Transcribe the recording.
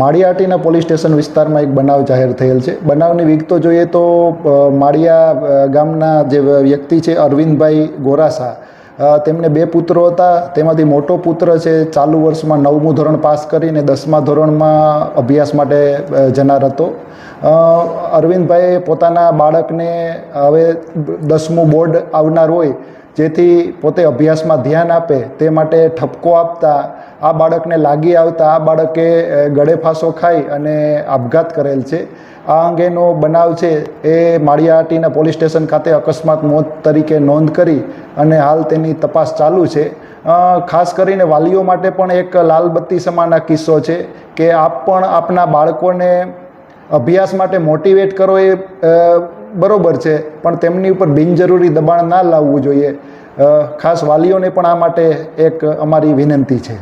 માળિયાટીના police station વિસ્તારમાં એક બનાવ જાહેર થયેલ છે. બનાવની વિગતો જોઈએ તો માળિયા ગામના જે વ્યક્તિ છે અરવિંદભાઈ ગોરાસા તેમને બે પુત્રો હતા. તેમાંથી મોટો પુત્ર છે, ચાલુ વર્ષમાં નવમું ધોરણ પાસ કરીને દસમા ધોરણમાં અભ્યાસ માટે જનાર હતો. અરવિંદભાઈએ પોતાના બાળકને હવે દસમું બોર્ડ આવનાર હોય જેથી પોતે અભ્યાસમાં ધ્યાન આપે, તે માટે ઠપકો આપતા, આ બાળકને લાગી આવતા, આ બાળકે ગળેફાંસો ગળે ફાંસો ખાઈ અને આપઘાત કરેલ છે. આ અંગેનો બનાવ છે એ માળિયાહાટીના પોલીસ સ્ટેશન ખાતે અકસ્માત મોત તરીકે નોંધ કરી અને હાલ તેની તપાસ ચાલુ છે. ખાસ કરીને વાલીઓ માટે પણ એક લાલબત્તી સમાન આ કિસ્સો છે કે આપ પણ આપના બાળકોને અભ્યાસ માટે મોટિવેટ કરો એ બરોબર છે, પણ તેમની ઉપર બિનજરૂરી દબાણ ના લાવવું જોઈએ. ખાસ વાલીઓને પણ આ માટે એક અમારી વિનંતી છે.